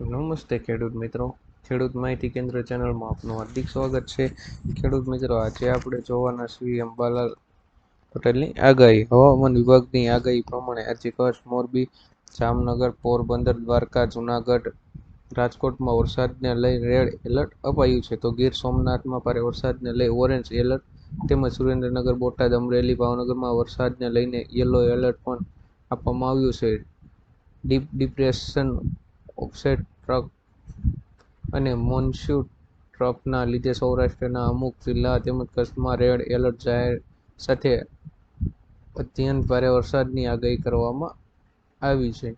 નમસ્તે ખેડૂત મિત્રો. ખેડૂત માહિતી કેન્દ્ર ચેનલમાં આપનું હાર્દિક સ્વાગત છે. ખેડૂત મિત્રો, આજે આપણે જોવાના શ્રી અંબાલાલ પટેલની આગાહી. હવામાન વિભાગની આગાહી પ્રમાણે આજે કચ્છ, મોરબી, જામનગર, પોરબંદર, દ્વારકા, જુનાગઢ, રાજકોટમાં વરસાદને લઈ રેડ એલર્ટ અપાયું છે. તો ગીર સોમનાથમાં ભારે વરસાદને લઈ ઓરેન્જ એલર્ટ તેમજ સુરેન્દ્રનગર, બોટાદ, અમરેલી, ભાવનગરમાં વરસાદને લઈને યલો એલર્ટ પણ આપવામાં આવ્યું છે. ડીપ ડિપ્રેશન ઓફસેટ ટ્રક અને મોન્સૂન ટ્રફના લીધે સૌરાષ્ટ્રના અમુક જિલ્લા તેમજ કચ્છમાં રેડ એલર્ટ જાહેર સાથે અત્યંત ભારે વરસાદની આગાહી કરવામાં આવી છે.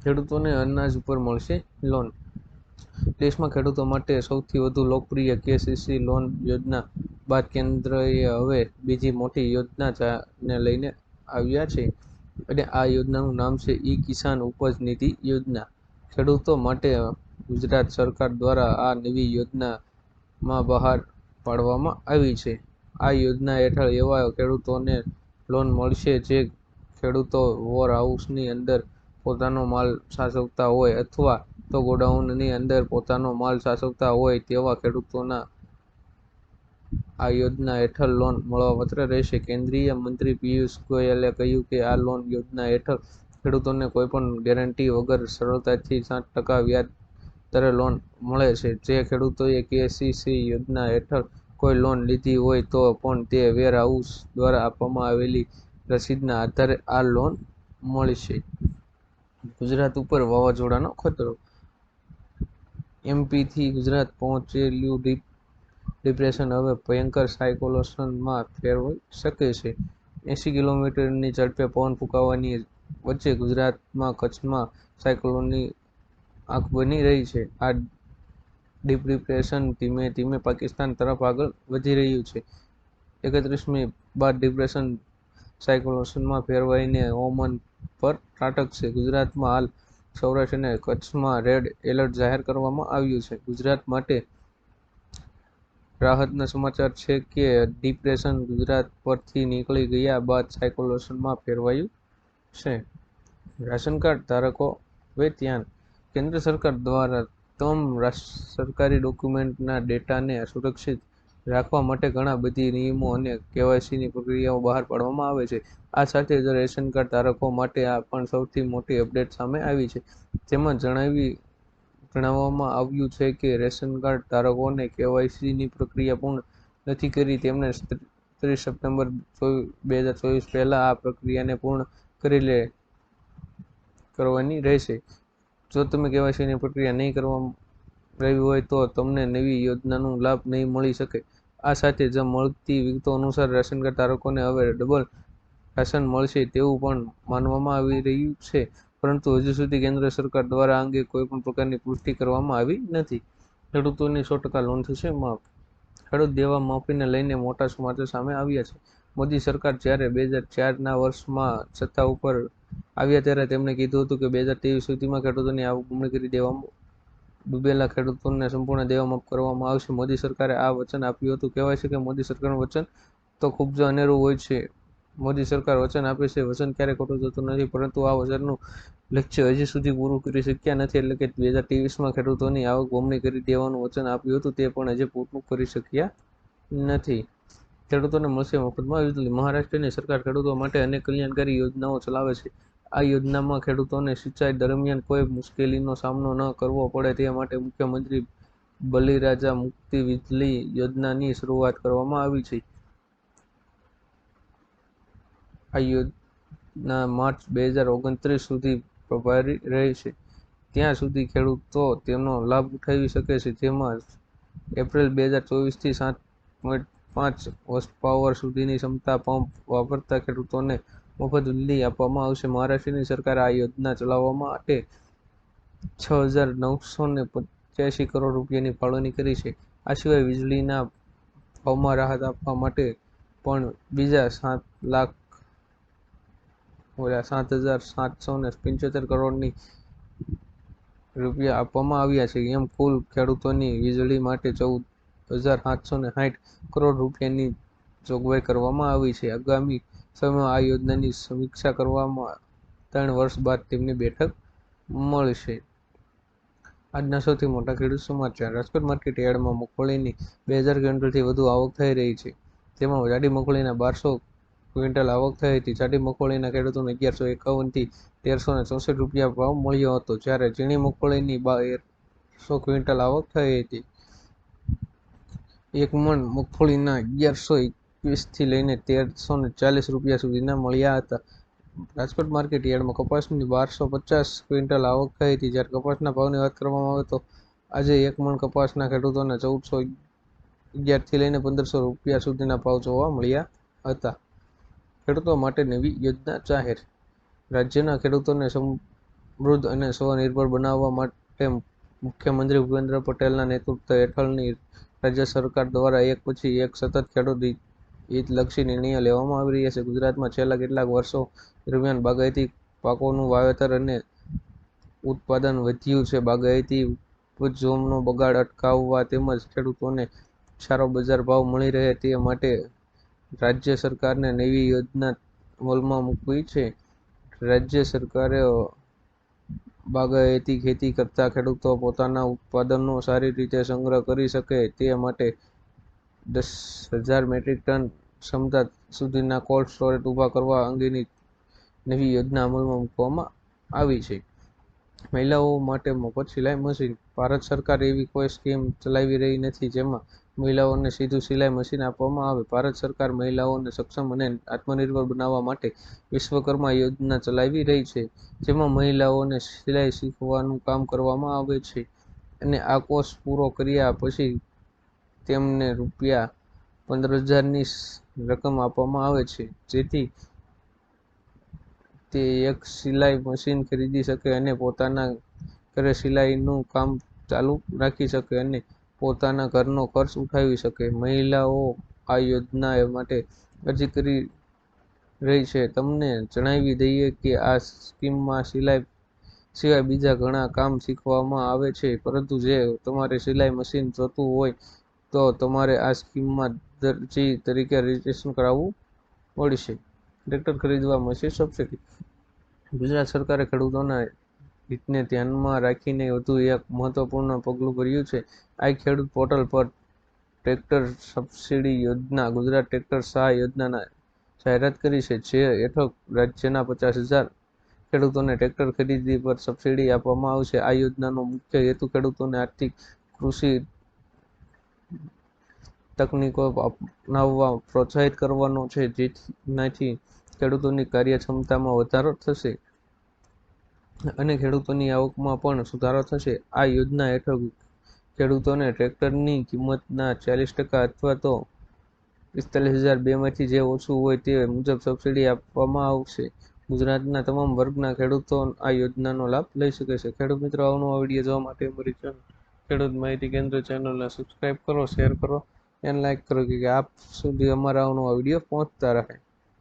ખેડૂતોને અનાજ ઉપર મળશે લોન. દેશમાં ખેડૂતો માટે સૌથી વધુ લોકપ્રિય કેસીસી લોન યોજના બાદ કેન્દ્રએ હવે બીજી મોટી યોજનાને લઈને આવ્યા છે અને આ યોજનાનું નામ છે ઈ કિસાન ઉપજ નિધિ યોજના. ખેડૂતો માટે ગુજરાત સરકાર દ્વારા આ નવી યોજનામાં બહાર પાડવામાં આવી છે. આ યોજના હેઠળ એવા ખેડૂતોને લોન મળશે જે ખેડૂતો વોર હાઉસની અંદર પોતાનો માલ સાચવતા હોય અથવા તો ગોડાઉનની અંદર પોતાનો માલ સાચવતા હોય તેવા ખેડૂતોના આ યોજના હેઠળ લોન મળવાપાત્ર રહેશે. કેન્દ્રીય મંત્રી પિયુષ ગોયલે કહ્યું કે આ લોન યોજના હેઠળ ખેડૂતોને કોઈપણ ગેરંટી વગર સરળતાથી સાત ટકા વ્યાજ દરે લોન મળે છે. જે ખેડૂતોએ કેસીસી યોજના હેઠળ કોઈ લોન લીધી હોય તો પણ તે વેરહાઉસ દ્વારા આપવામાં આવેલી રસીદના આધારે આ લોન મળશે ગુજરાત ઉપર વાવાઝોડાનો ખતરો. એમપીથી ગુજરાત પહોંચેલું ડીપ ડિપ્રેશન હવે ભયંકર સાયકોલોશનમાં ફેરવાઈ શકે છે. એંસી કિલોમીટરની ઝડપે પવન ફૂંકાવાની વચ્ચે ગુજરાતમાં કચ્છમાં સાયક્લોનની આંખ બની રહી છે. આ ડીપ ડિપ્રેશન ધીમે ધીમે પાકિસ્તાન તરફ આગળ વધી રહ્યું છે. એકત્રીસમી બાદ ડિપ્રેશન સાયક્લોનમાં ફેરવાઈને હવામાન પર ત્રાટકશે ગુજરાતમાં હાલ સૌરાષ્ટ્ર અને કચ્છમાં રેડ એલર્ટ જાહેર કરવામાં આવ્યું છે. ગુજરાત માટે રાહતના સમાચાર છે કે ડિપ્રેશન ગુજરાત પરથી નીકળી ગયા બાદ સાયકોલોશનમાં ફેરવાયું છે. રાશન કાર્ડ ધારકો હવે કેન્દ્ર સરકાર દ્વારા તમામ સરકારી ડોક્યુમેન્ટના ડેટાને સુરક્ષિત રાખવા માટે ઘણા બધી નિયમો અને કેવાયસીની પ્રક્રિયાઓ બહાર પાડવામાં આવે છે. આ સાથે જ રેશન કાર્ડ ધારકો માટે આ પણ સૌથી મોટી અપડેટ સામે આવી છે. તેમાં જણાવી, જણાવવામાં આવ્યું છે કે રેશન કાર્ડ ધારકોને કેવાયસીની પ્રક્રિયા પૂર્ણ નથી કરી. તેમને ત્રીસ સપ્ટેમ્બર બે હજાર ચોવીસ પહેલાં આ પ્રક્રિયાને પૂર્ણ કરી લે કરવાની રહેશે. જો તમે કેવાયસીની પ્રક્રિયા નહીં કરવા રહી હોય તો તમને નવી યોજનાનો લાભ નહીં મળી શકે. આ સાથે જ મળતી વિગતો અનુસાર રેશન કાર્ડ ધારકોને હવે ડબલ રાશન મળશે તેવું પણ માનવામાં આવી રહ્યું છે. પરંતુ હજુ સુધી કેન્દ્ર સરકાર દ્વારા અંગે કોઈપણ પ્રકારની પુષ્ટિ કરવામાં આવી નથી. ખેડૂતોની સો ટકા લોન થશે. માફ. ખેડૂત દેવા માફીને લઈને મોટા સમાચાર સામે આવ્યા છે. મોદી સરકાર જ્યારે બે હજાર ચારના વર્ષમાં સત્તા ઉપર આવ્યા ત્યારે તેમણે કીધું હતું કે બે હજાર ત્રેવીસ સુધીમાં ખેડૂતોની આવક બમણી કરી દેવામાં ડૂબેલા ખેડૂતોને સંપૂર્ણ દેવામાં કરવામાં આવશે. મોદી સરકારે આ વચન આપ્યું હતું. કહેવાય છે કે મોદી સરકારનું વચન તો ખૂબ જ અનેરું હોય છે. મોદી સરકાર વચન આપે છે. વચન ક્યારેય ખોટું જતું નથી, પરંતુ આ વચનનું લક્ષ્ય હજી સુધી પૂરું કરી શક્યા નથી એટલે કે બે હજાર ત્રેવીસમાં ખેડૂતોની આવક બમણી કરી દેવાનું વચન આપ્યું હતું. તે પણ હજી પૂરું કરી શક્યા નથી. ખેડૂતોને મળશે મફતમાં. વીજળી મહારાષ્ટ્રની સરકાર ખેડૂતો માટે અનેક કલ્યાણકારી યોજનાઓ ચલાવે છે. આ યોજનામાં ખેડૂતોને સિંચાઈ દરમિયાન કોઈ મુશ્કેલીનો સામનો ન કરવો પડે તે માટે મુખ્યમંત્રી બલિરાજા મુક્તિ વીજળી યોજનાની શરૂઆત કરવામાં આવી છે. આ યોજના માર્ચ બે હજાર ઓગણત્રીસ સુધી પ્રભારી રહેશે. ત્યાં સુધી ખેડૂતો તેમનો લાભ ઉઠાવી શકે છે. જેમાં એપ્રિલ બે હજાર ચોવીસથી સાત પોઈન્ટ પાંચ હોર્સપાવર સુધીની ક્ષમતા પંપ વાપરતા ખેડૂતોને મફત વીજળી આપવામાં આવશે. મહારાષ્ટ્રની સરકારે આ યોજના ચલાવવા માટે છ હજાર નવસો ને પંચ્યાસી કરોડ રૂપિયાની ફાળવણી કરી છે. આ સિવાય વીજળીના ભાવમાં રાહત આપવા માટે પણ બીજા સાત લાખ ઓલા સાત હજાર સાતસો ને પંચોતેર કરોડની રૂપિયા આપવામાં આવ્યા છે. એમ કુલ ખેડૂતોની વીજળી માટે ચૌદ હજાર સાતસો ને સાઠ કરોડ રૂપિયાની જોગવાઈ કરવામાં આવી છે. આગામી સમયમાં આ યોજનાની સમીક્ષા કરવામાં ત્રણ વર્ષ બાદ તેમની બેઠક મળશે. આજના સૌથી મોટા ખેડૂત સમાચાર. રાજકોટ માર્કેટ યાર્ડમાં મગફળીની બે હજાર ક્વિન્ટલથી વધુ આવક થઈ રહી છે. તેમાં જાડી મગફળીના બારસો ક્વિન્ટલ આવક થઈ હતી. જાડી મગફળીના ખેડૂતોને અગિયારસો એકાવનથી તેરસો ને ચોસઠ રૂપિયા ભાવ મળ્યો હતો, જ્યારે ઝીણી મગફળીની બારસો ક્વિન્ટલ આવક થઈ હતી. એક મણ મગફળીના અગિયારસો એકવીસથી લઈને તેરસો ને ચાલીસ રૂપિયા સુધીના મળ્યા હતા. રાજકોટ માર્કેટ યાર્ડમાં કપાસની બારસો પચાસ ક્વિન્ટલ આવક થઈ હતી. જ્યારે કપાસના ભાવની વાત કરવામાં આવે તો આજે એક મણ કપાસના ખેડૂતોને ચૌદસો અગિયારથી લઈને પંદરસો રૂપિયા સુધીના ભાવ જોવા મળ્યા હતા. ખેડૂતો માટે નવી યોજના જાહેર. રાજ્યના ખેડૂતોને સમૃદ્ધ અને સ્વનિર્ભર બનાવવા માટે મુખ્યમંત્રી ભૂપેન્દ્ર પટેલના નેતૃત્વ હેઠળની રાજ્ય સરકાર દ્વારા એક પછી એક સતત ખેડૂત હિતલક્ષી નિર્ણયો લેવામાં આવી રહ્યા છે. ગુજરાતમાં છેલ્લા કેટલાક વર્ષો દરમિયાન બાગાયતી પાકોનું વાવેતર અને ઉત્પાદન વધ્યું છે. બાગાયતી ઉપજોમનો બગાડ અટકાવવા તેમજ ખેડૂતોને સારો બજાર ભાવ મળી રહે તે માટે રાજ્ય સરકારને નવી યોજના અમલમાં મૂકવી છે. રાજ્ય સરકારે બાગાયતી ખેતી કરતા ખેડૂતો પોતાના ઉત્પાદનનો સારી રીતે સંગ્રહ કરી શકે તે માટે દસ હજાર મેટ્રિક ટન ક્ષમતા સુધીના કોલ્ડ સ્ટોરેજ ઊભા કરવા અંગેની નવી યોજના અમલમાં મૂકવામાં આવી છે. મહિલાઓ માટે મફત સિલાઈ મશીન. ભારત સરકાર એવી કોઈ સ્કીમ ચલાવી રહી નથી જેમાં મહિલાઓને સીધું સિલાઈ મશીન આપવામાં આવે. ભારત સરકાર મહિલાઓને સક્ષમ અને આત્મનિર્ભર બનાવવા માટે વિશ્વકર્મા યોજના ચલાવી રહી છે, જેમાં મહિલાઓને સિલાઈ શીખવાનું કામ કરવામાં આવે છે અને આ કોર્સ પૂરો કર્યા પછી તેમને રૂપિયા પંદર હજારની રકમ આપવામાં આવે છે. જેથી તે એક સિલાઈ મશીન ખરીદી શકે અને પોતાના ઘરે સિલાઈનું કામ ચાલુ રાખી શકે અને પોતાના ઘરનો ખર્ચ ઉઠાવી શકે. મહિલાઓ આ યોજના માટે અરજી કરી રહી છે. તમને જણાવી દઈએ કે આ સ્કીમમાં સિલાઈ સિવાય બીજા ઘણા કામ શીખવામાં આવે છે, પરંતુ જે તમારે સિલાઈ મશીન જોતું હોય તો તમારે આ સ્કીમમાં દરજી તરીકે રજીસ્ટ્રેશન કરાવવું પડશે. ટ્રેક્ટર ખરીદવા મળશે સબસિડી ગુજરાત સરકારે ખેડૂતોના હિતને ધ્યાનમાં રાખીને વધુ એક મહત્વપૂર્ણ પગલું ભર્યું છે. આ ખેડૂત પોર્ટલ પર ટ્રેક્ટર સબસિડી યોજના, ગુજરાત ટ્રેક્ટર સહાય યોજનાના જાહેરાત કરી છે. જે હેઠળ રાજ્યના પચાસ હજાર ખેડૂતોને ટ્રેક્ટર ખરીદી પર સબસિડી આપવામાં આવશે. આ યોજનાનો મુખ્ય હેતુ ખેડૂતોને આર્થિક, કૃષિ તકનીકો અપનાવવા, પ્રોત્સાહિત કરવાનો છે, જેનાથી ખેડૂતોની કાર્યક્ષમતામાં વધારો થશે અને ખેડૂતોની આવકમાં પણ સુધારો થશે. આ યોજના હેઠળ ખેડૂતોને ટ્રેક્ટરની કિંમતના ચાલીસ ટકા અથવા તો પિસ્તાલીસ હજાર બેમાંથી જે ઓછું હોય તે મુજબ સબસિડી આપવામાં આવશે. ગુજરાતના તમામ વર્ગના ખેડૂતો આ યોજનાનો લાભ લઈ શકે છે. ખેડૂત મિત્રો, આવનો વીડિયો જોવા માટે અમારી ખેડૂત માહિતી કેન્દ્ર ચેનલને સબસ્ક્રાઈબ કરો શેર કરો. અને લાઈક કરો કે આપ સુધી અમારા આ વીડિયો પહોંચતા રહે.